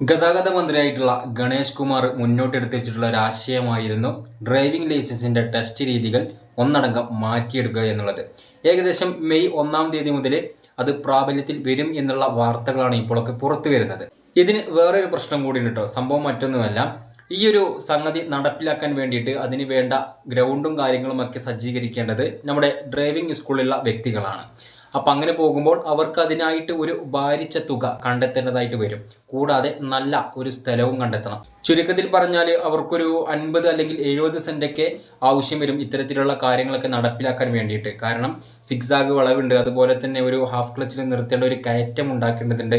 ഗതാഗത മന്ത്രിയായിട്ടുള്ള ഗണേഷ് കുമാർ മുന്നോട്ടെടുത്ത് വെച്ചിട്ടുള്ള ഒരു ഡ്രൈവിംഗ് ലൈസൻസിന്റെ ടെസ്റ്റ് രീതികൾ ഒന്നടങ്കം മാറ്റിയെടുക്കുക എന്നുള്ളത്. ഏകദേശം മെയ് ഒന്നാം തീയതി മുതൽ അത് പ്രാബല്യത്തിൽ വരും എന്നുള്ള വാർത്തകളാണ് ഇപ്പോഴൊക്കെ പുറത്തു വരുന്നത്. ഇതിന് വേറൊരു പ്രശ്നം കൂടി ഉണ്ട് കേട്ടോ. സംഭവം മറ്റൊന്നുമല്ല. ഈ ഒരു സംഗതി നടപ്പിലാക്കാൻ വേണ്ടിയിട്ട് അതിന് വേണ്ട ഗ്രൗണ്ടും കാര്യങ്ങളും ഒക്കെ സജ്ജീകരിക്കേണ്ടത് നമ്മുടെ ഡ്രൈവിംഗ് സ്കൂളിലുള്ള വ്യക്തികളാണ്. അപ്പം അങ്ങനെ പോകുമ്പോൾ അവർക്ക് അതിനായിട്ട് ഒരു ഭാരിച്ച തുക കണ്ടെത്തേണ്ടതായിട്ട് വരും. കൂടാതെ നല്ല ഒരു സ്ഥലവും കണ്ടെത്തണം. ചുരുക്കത്തിൽ പറഞ്ഞാൽ അവർക്കൊരു അൻപത് അല്ലെങ്കിൽ എഴുപത് സെന്റൊക്കെ ആവശ്യം വരും ഇത്തരത്തിലുള്ള കാര്യങ്ങളൊക്കെ നടപ്പിലാക്കാൻ വേണ്ടിയിട്ട്. കാരണം സിക്സാഗ് വളവുണ്ട്. അതുപോലെ തന്നെ ഒരു ഹാഫ് ക്ലച്ചിൽ നിർത്തേണ്ട ഒരു കയറ്റം ഉണ്ടാക്കേണ്ടതുണ്ട്.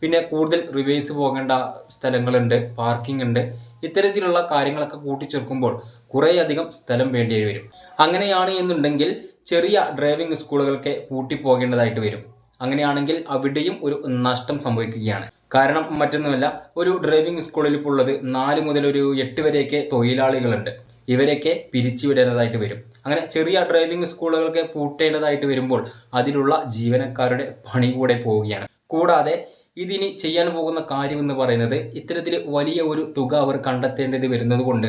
പിന്നെ കൂടുതൽ റിവേഴ്സ് പോകേണ്ട സ്ഥലങ്ങളുണ്ട് പാർക്കിംഗ് ഉണ്ട്. ഇത്തരത്തിലുള്ള കാര്യങ്ങളൊക്കെ കൂട്ടിച്ചേർക്കുമ്പോൾ കുറേയധികം സ്ഥലം വേണ്ടി വരും. അങ്ങനെയാണ് എന്നുണ്ടെങ്കിൽ ചെറിയ ഡ്രൈവിംഗ് സ്കൂളുകൾക്ക് പൂട്ടിപ്പോകേണ്ടതായിട്ട് വരും. അങ്ങനെയാണെങ്കിൽ അവിടെയും ഒരു നഷ്ടം സംഭവിക്കുകയാണ്. കാരണം മറ്റൊന്നുമല്ല ഒരു ഡ്രൈവിംഗ് സ്കൂളിൽ ഇപ്പോൾ ഉള്ളത് നാല് മുതൽ ഒരു എട്ട് വരെയൊക്കെ തൊഴിലാളികളുണ്ട്. ഇവരെയൊക്കെ പിരിച്ചുവിടേണ്ടതായിട്ട് വരും. അങ്ങനെ ചെറിയ ഡ്രൈവിംഗ് സ്കൂളുകളൊക്കെ പൂട്ടേണ്ടതായിട്ട് വരുമ്പോൾ അതിലുള്ള ജീവനക്കാരുടെ പണി കൂടെ പോവുകയാണ്. കൂടാതെ ഇതിനി ചെയ്യാൻ പോകുന്ന കാര്യം എന്ന് പറയുന്നത് ഇത്തരത്തിൽ വലിയ ഒരു തുക അവർ കണ്ടെത്തേണ്ടത് വരുന്നത് കൊണ്ട്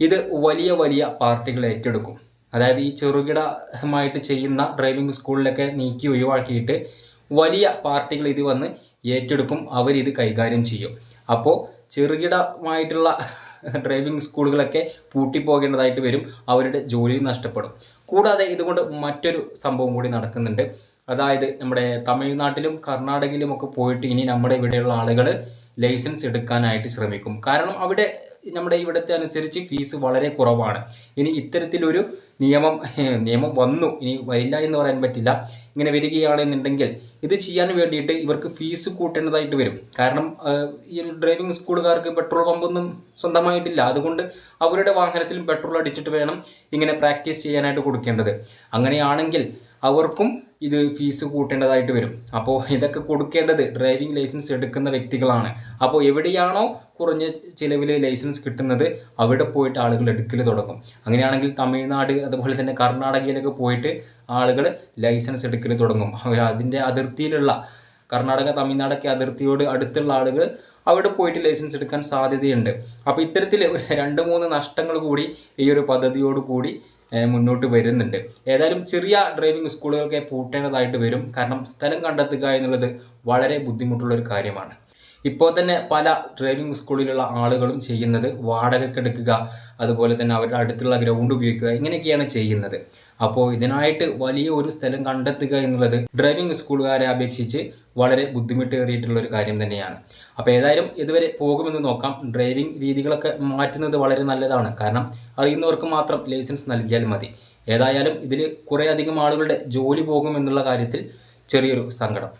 ഇത് വലിയ വലിയ പാർട്ടികൾ ഏറ്റെടുക്കും. അതായത് ഈ ചെറുകിടമായിട്ട് ചെയ്യുന്ന ഡ്രൈവിംഗ് സ്കൂളിലൊക്കെ നീക്കി ഒഴിവാക്കിയിട്ട് വലിയ പാർട്ടികൾ ഇത് വന്ന് ഏറ്റെടുക്കും അവരിത് കൈകാര്യം ചെയ്യും. അപ്പോൾ ചെറുകിടമായിട്ടുള്ള ഡ്രൈവിംഗ് സ്കൂളുകളൊക്കെ പൂട്ടിപ്പോകേണ്ടതായിട്ട് വരും അവരുടെ ജോലി നഷ്ടപ്പെടും. കൂടാതെ ഇതുകൊണ്ട് മറ്റൊരു സംഭവം കൂടി നടക്കുന്നുണ്ട്. അതായത് നമ്മുടെ തമിഴ്നാട്ടിലും കർണാടകയിലും ഒക്കെ പോയിട്ട് ഇനി നമ്മുടെ ഇവിടെയുള്ള ആളുകൾ ലൈസൻസ് എടുക്കാനായിട്ട് ശ്രമിക്കും. കാരണം അവിടെ നമ്മുടെ ഇവിടുത്തെ അനുസരിച്ച് ഫീസ് വളരെ കുറവാണ്. ഇനി ഇത്തരത്തിലൊരു നിയമം നിയമം വന്നു. ഇനി വരില്ല എന്ന് പറയാൻ പറ്റില്ല. ഇങ്ങനെ വരികയാണെന്നുണ്ടെങ്കിൽ ഇത് ചെയ്യാൻ വേണ്ടിയിട്ട് ഇവർക്ക് ഫീസ് കൂട്ടേണ്ടതായിട്ട് വരും. കാരണം ഈ ഒരു ഡ്രൈവിംഗ് സ്കൂളുകാർക്ക് പെട്രോൾ പമ്പൊന്നും സ്വന്തമായിട്ടില്ല. അതുകൊണ്ട് അവരുടെ വാഹനത്തിലും പെട്രോൾ അടിച്ചിട്ട് വേണം ഇങ്ങനെ പ്രാക്ടീസ് ചെയ്യാനായിട്ട് കൊടുക്കേണ്ടത്. അങ്ങനെയാണെങ്കിൽ അവർക്കും ഇത് ഫീസ് കൂട്ടേണ്ടതായിട്ട് വരും. അപ്പോൾ ഇതൊക്കെ കൊടുക്കേണ്ടത് ഡ്രൈവിംഗ് ലൈസൻസ് എടുക്കുന്ന വ്യക്തികളാണ്. അപ്പോൾ എവിടെയാണോ കുറഞ്ഞ ചിലവിൽ ലൈസൻസ് കിട്ടുന്നത് അവിടെ പോയിട്ട് ആളുകൾ എടുക്കൽ തുടങ്ങും. അങ്ങനെയാണെങ്കിൽ തമിഴ്നാട് അതുപോലെ തന്നെ കർണാടകയിലൊക്കെ പോയിട്ട് ആളുകൾ ലൈസൻസ് എടുക്കൽ തുടങ്ങും. അവർ അതിന്റെ അതിർത്തിയിലുള്ള കർണാടക തമിഴ്നാടൊക്കെ അതിർത്തിയോട് അടുത്തുള്ള ആളുകൾ അവിടെ പോയിട്ട് ലൈസൻസ് എടുക്കാൻ സാധ്യതയുണ്ട്. അപ്പോൾ ഇത്തരത്തിൽ രണ്ട് മൂന്ന് നഷ്ടങ്ങൾ കൂടി ഈ ഒരു പദ്ധതിയോട് കൂടി മുന്നോട്ട് വരുന്നുണ്ട്. ഏതായാലും ചെറിയ ഡ്രൈവിംഗ് സ്കൂളുകളൊക്കെ പൂട്ടേണ്ടതായിട്ട് വരും. കാരണം സ്ഥലം കണ്ടെത്തുക എന്നുള്ളത് വളരെ ബുദ്ധിമുട്ടുള്ള ഒരു കാര്യമാണ്. ഇപ്പോൾ തന്നെ പല ഡ്രൈവിംഗ് സ്കൂളിലുള്ള ആളുകളും ചെയ്യുന്നത് വാടകയ്ക്കെടുക്കുക അതുപോലെ തന്നെ അവരുടെ അടുത്തുള്ള ഗ്രൗണ്ട് ഉപയോഗിക്കുക ഇങ്ങനെയൊക്കെയാണ് ചെയ്യുന്നത്. അപ്പോൾ ഇതിനായിട്ട് വലിയ ഒരു സ്ഥലം കണ്ടെത്തുക എന്നുള്ളത് ഡ്രൈവിംഗ് സ്കൂളുകാരെ അപേക്ഷിച്ച് വളരെ ബുദ്ധിമുട്ടേറിയിട്ടുള്ള ഒരു കാര്യം തന്നെയാണ്. അപ്പോൾ ഏതായാലും ഇതുവരെ പോകുമെന്ന് നോക്കാം. ഡ്രൈവിംഗ് രീതികളൊക്കെ മാറ്റുന്നത് വളരെ നല്ലതാണ്. കാരണം അറിയുന്നവർക്ക് മാത്രം ലൈസൻസ് നൽകിയാൽ മതി. ഏതായാലും ഇതിൽ കുറേയധികം ആളുകളുടെ ജോലി പോകുമെന്നുള്ള കാര്യത്തിൽ ചെറിയൊരു സങ്കടം.